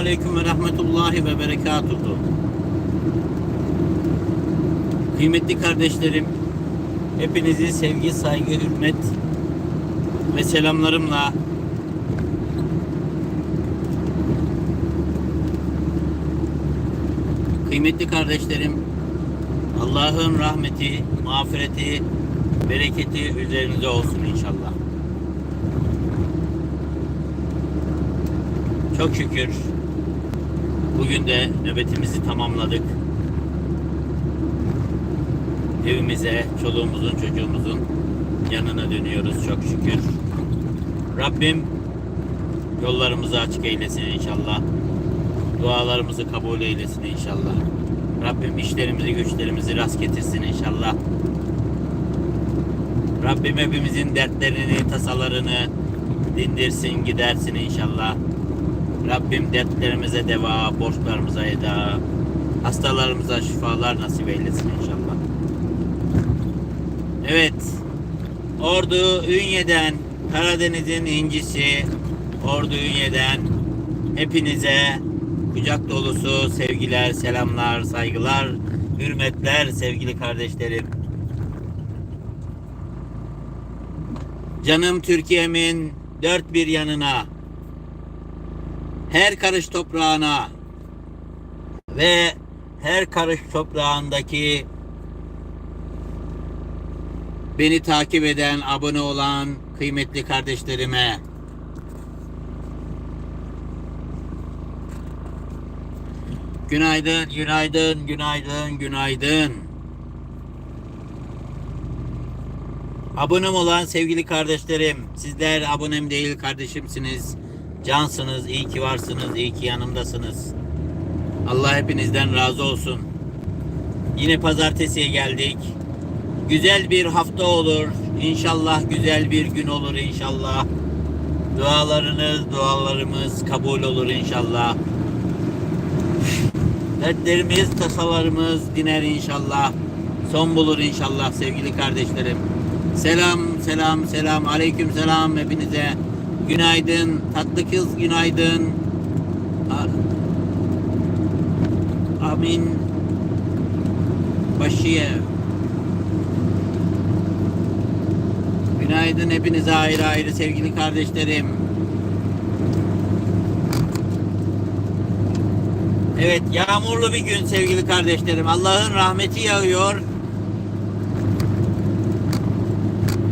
Aleyküm ve Rahmetullahi ve Berekatuhu. Kıymetli kardeşlerim, hepinizi sevgi, saygı, hürmet ve selamlarımla Kıymetli kardeşlerim, Allah'ın rahmeti, mağfireti, bereketi üzerinize olsun inşallah. Çok şükür bugün de nöbetimizi tamamladık. Evimize, çoluğumuzun, çocuğumuzun yanına dönüyoruz çok şükür. Rabbim yollarımızı açık eylesin inşallah. Dualarımızı kabul eylesin inşallah. Rabbim işlerimizi, güçlerimizi rast getirsin inşallah. Rabbim hepimizin dertlerini, tasalarını dindirsin, gidersin inşallah. Rabbim dertlerimize deva, borçlarımıza eda, hastalarımıza şifalar nasip eylesin inşallah. Evet, Ordu Ünye'den, Karadeniz'in incisi, Ordu Ünye'den hepinize kucak dolusu sevgiler, selamlar, saygılar, hürmetler sevgili kardeşlerim. Canım Türkiye'min dört bir yanına, her karış toprağına ve her karış toprağındaki beni takip eden, abone olan kıymetli kardeşlerime Günaydın, günaydın, günaydın, günaydın. Abonem olan sevgili kardeşlerim, sizler abonem değil kardeşimsiniz. Cansınız, iyi ki varsınız, iyi ki yanımdasınız. Allah hepinizden razı olsun. Yine pazartesiye geldik. Güzel bir hafta olur. İnşallah güzel bir gün olur inşallah. Dualarınız, dualarımız kabul olur inşallah. Dertlerimiz, tasalarımız diner inşallah. Son bulur inşallah sevgili kardeşlerim. Selam, selam, selam. Aleyküm selam hepinize. Günaydın. Tatlı kız günaydın. Amin. Başıya. Günaydın hepinize ayrı ayrı sevgili kardeşlerim. Evet yağmurlu bir gün sevgili kardeşlerim. Allah'ın rahmeti yağıyor.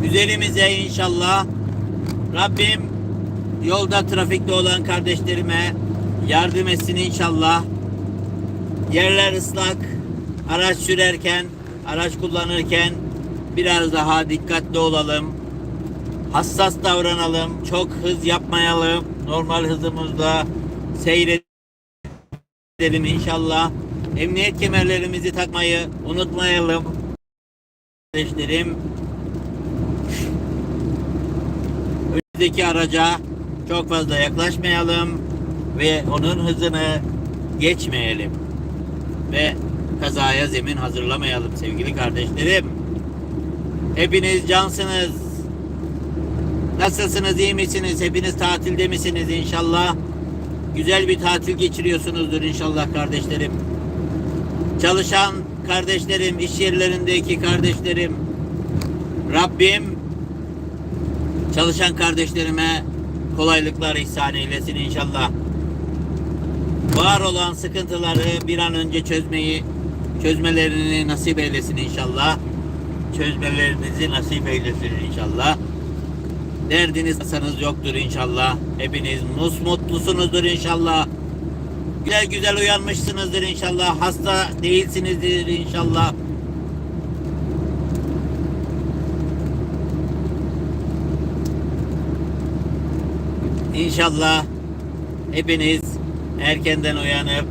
Üzerimize inşallah. Rabbim yolda trafikte olan kardeşlerime yardım etsin inşallah. Yerler ıslak. Araç sürerken, araç kullanırken biraz daha dikkatli olalım. Hassas davranalım. Çok hız yapmayalım. Normal hızımızda seyredelim edelim inşallah. Emniyet kemerlerimizi takmayı unutmayalım. Kardeşlerim önümüzdeki araca çok fazla yaklaşmayalım ve onun hızını geçmeyelim. Ve kazaya zemin hazırlamayalım sevgili kardeşlerim. Hepiniz cansınız. Nasılsınız, iyi misiniz? Hepiniz tatilde misiniz inşallah? Güzel bir tatil geçiriyorsunuzdur inşallah kardeşlerim. Çalışan kardeşlerim, iş yerlerindeki kardeşlerim, Rabbim çalışan kardeşlerime kolaylıklar ihsan eylesin inşallah. Var olan sıkıntıları bir an önce çözmeyi, çözmelerini nasip eylesin inşallah. Çözmelerinizi nasip eylesin inşallah. Derdiniz tasanız yoktur inşallah. Hepiniz mus mutlusunuzdur inşallah. Güzel güzel uyanmışsınızdır inşallah. Hasta değilsinizdir inşallah. İnşallah hepiniz erkenden uyanıp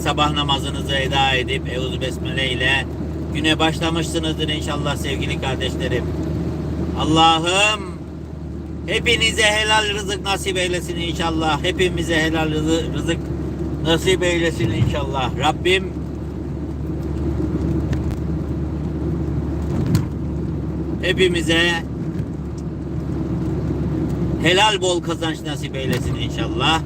sabah namazınızı eda edip Eûzü Besmele ile güne başlamışsınızdır inşallah sevgili kardeşlerim. Allah'ım Hepinize helal rızık nasip eylesin inşallah. Hepimize helal rızı- rızık nasip eylesin inşallah. Rabbim hepimize Helal bol kazanç nasip eylesin inşallah.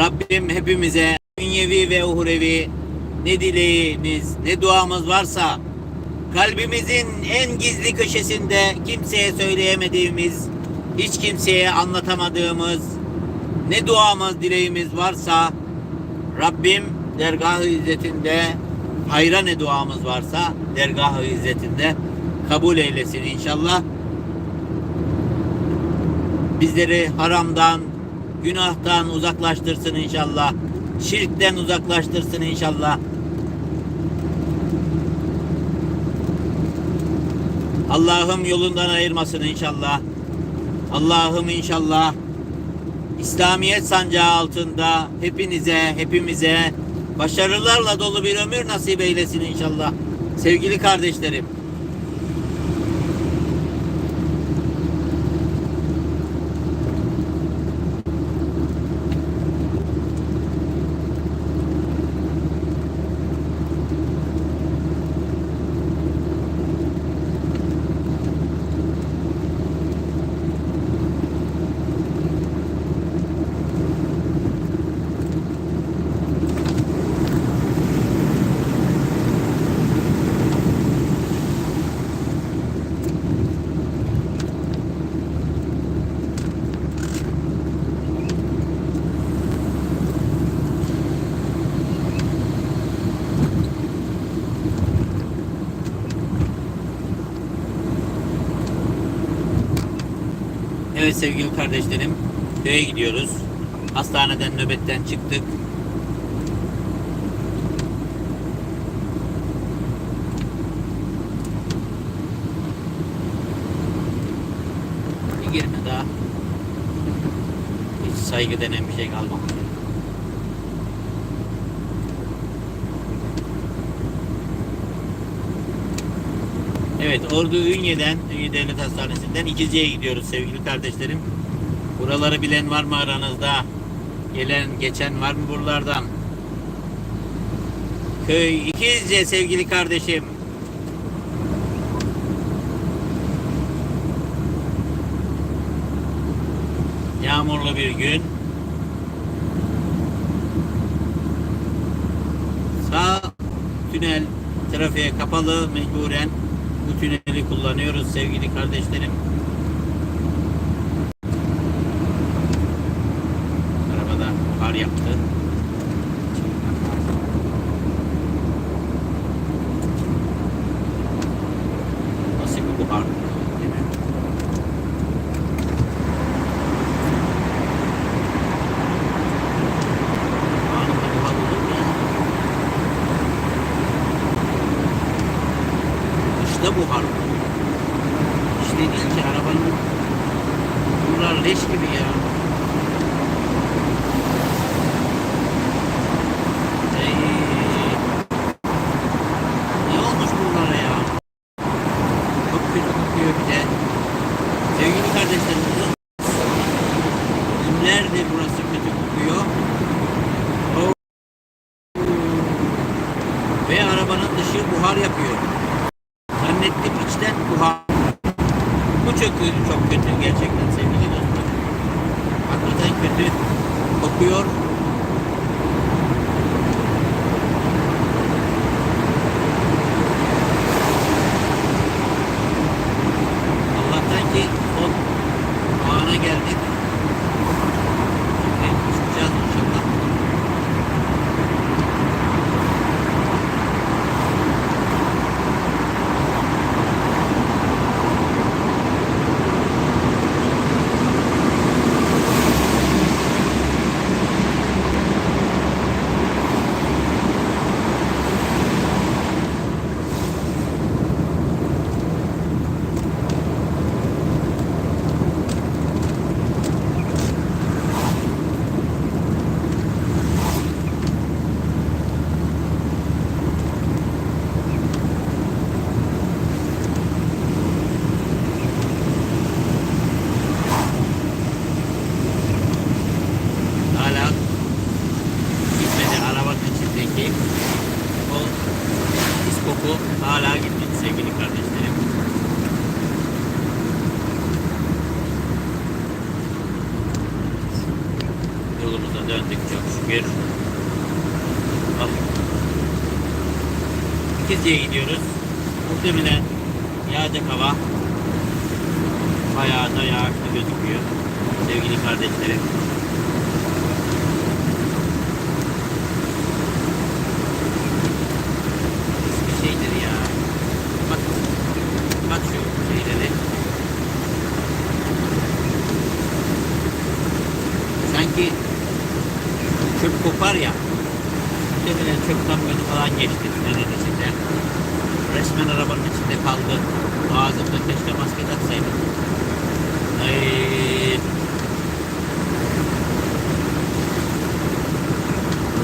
Rabbim hepimize dünyevi ve uhurevi ne dileğimiz ne duamız varsa kalbimizin en gizli köşesinde kimseye söyleyemediğimiz hiç kimseye anlatamadığımız ne duamız dileğimiz varsa Rabbim dergah-ı izzetinde hayra ne duamız varsa dergah-ı izzetinde kabul eylesin inşallah. Bizleri haramdan, günahtan uzaklaştırsın inşallah. Şirkten uzaklaştırsın inşallah. Allah'ım yolundan ayırmasın inşallah. Allah'ım inşallah İslamiyet sancağı altında hepinize, hepimize başarılarla dolu bir ömür nasip eylesin inşallah. Sevgili kardeşlerim. Evet sevgili kardeşlerim, köye gidiyoruz. Hastaneden nöbetten çıktık. Bir girme daha. Hiç saygı denen bir şey kalmamış. Evet, Ordu Ünye'den, Ünye Devlet Hastanesi'nden İkizce'ye gidiyoruz sevgili kardeşlerim. Buraları bilen var mı aranızda? Gelen, geçen var mı buralardan? Köy İkizce sevgili kardeşim. Yağmurlu bir gün. Sağ tünel trafiğe kapalı mecburen bu tüneli kullanıyoruz sevgili kardeşlerim. Arabada kar yaptı. Döndük çok şükür. Ah. İkizce'ye gidiyoruz. Muhtemelen yağacak hava. Bayağı da yağışlı gözüküyor. Sevgili kardeşlerim. Bak, bak. Sanki çöp kopar ya. Muhtemelen çöp kamyonu falan geçti tünelin içinde. Resmen arabanın içinde kaldı. Ağzımda keşke maske taksaydım. Ay.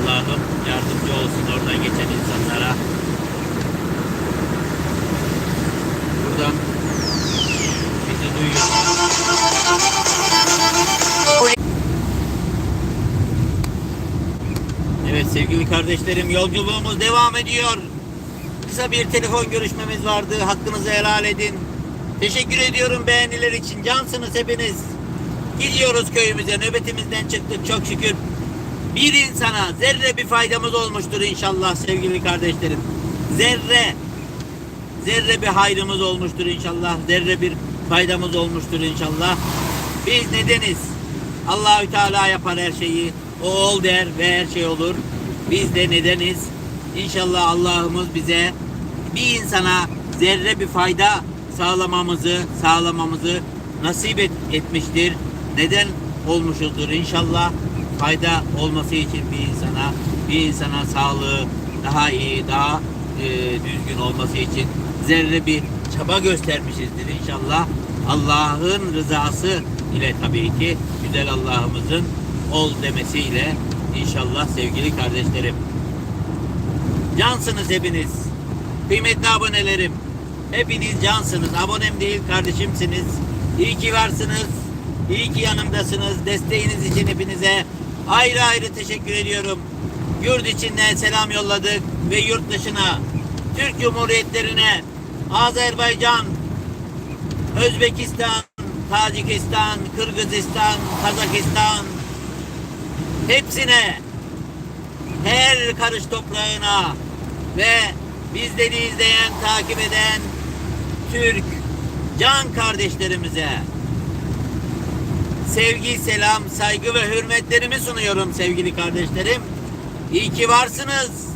Allah'ım yardımcı olsun oradan geçen insanlara. Buradan bizi duyuyor. Evet sevgili kardeşlerim yolculuğumuz devam ediyor. Kısa bir telefon görüşmemiz vardı. Hakkınızı helal edin. Teşekkür ediyorum beğeniler için. Cansınız hepiniz. Gidiyoruz köyümüze. Nöbetimizden çıktık çok şükür. Bir insana zerre bir faydamız olmuştur inşallah sevgili kardeşlerim. Zerre zerre bir hayrımız olmuştur inşallah. Zerre bir faydamız olmuştur inşallah. Biz nedeniz? Allahü Teala yapar her şeyi. O ol der ve her şey olur. Biz de nedeniz? İnşallah Allah'ımız bize bir insana zerre bir fayda sağlamamızı sağlamamızı nasip et- etmiştir. Neden olmuşuzdur inşallah fayda olması için bir insana bir insana sağlığı daha iyi daha e, düzgün olması için zerre bir çaba göstermişizdir inşallah. Allah'ın rızası ile tabii ki güzel Allah'ımızın ol demesiyle inşallah sevgili kardeşlerim. Cansınız hepiniz. Kıymetli abonelerim. Hepiniz cansınız. Abonem değil kardeşimsiniz. İyi ki varsınız. İyi ki yanımdasınız. Desteğiniz için hepinize ayrı ayrı teşekkür ediyorum. Yurt içinden selam yolladık ve yurt dışına Türk Cumhuriyetlerine Azerbaycan, Özbekistan, Tacikistan, Kırgızistan, Kazakistan hepsine her karış toprağına ve bizleri izleyen, takip eden Türk can kardeşlerimize sevgi, selam, saygı ve hürmetlerimi sunuyorum sevgili kardeşlerim. İyi ki varsınız.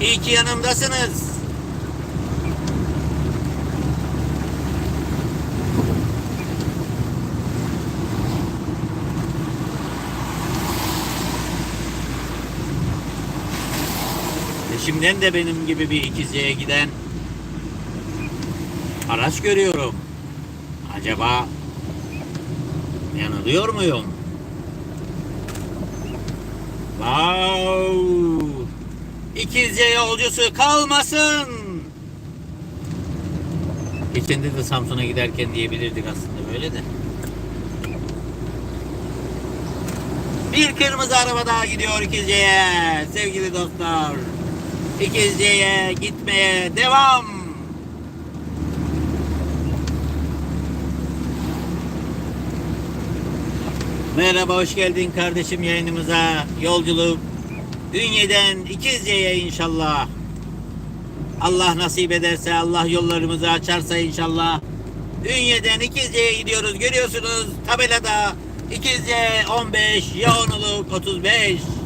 İyi ki yanımdasınız. Eşimden de benim gibi bir ikizliğe giden araç görüyorum. Acaba yanılıyor muyum? Wow! İkizce yolcusu kalmasın! Geçen de Samsun'a giderken diyebilirdik aslında böyle de. Bir kırmızı araba daha gidiyor İkizce'ye sevgili dostlar. İkizce'ye gitmeye devam. Merhaba hoş geldin kardeşim yayınımıza. Yolculuk Ünye'den İkizce'ye inşallah. Allah nasip ederse Allah yollarımızı açarsa inşallah. Ünye'den İkizce'ye gidiyoruz. Görüyorsunuz tabelada İkizce 15 yoğunluk 35.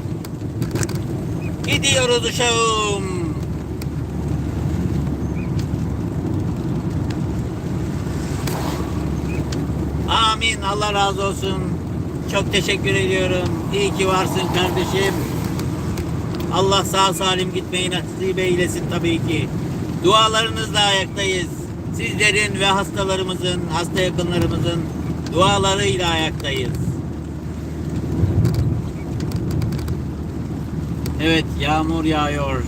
Gidiyoruz uşağım. Amin. Allah razı olsun. Çok teşekkür ediyorum. İyi ki varsın kardeşim. Allah sağ salim gitmeyi nasip eylesin tabii ki. Dualarınızla ayaktayız. Sizlerin ve hastalarımızın, hasta yakınlarımızın dualarıyla ayaktayız. Evet, yağmur yağıyor.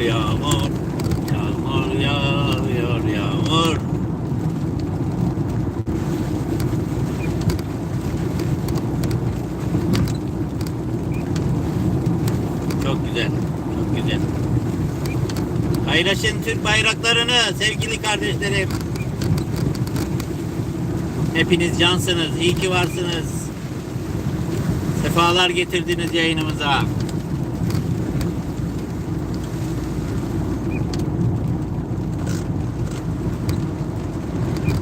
yağmur. Yağmur yağmur. Çok güzel. Çok güzel. Paylaşın Türk bayraklarını sevgili kardeşlerim. Hepiniz cansınız. iyi ki varsınız. Sefalar getirdiniz yayınımıza.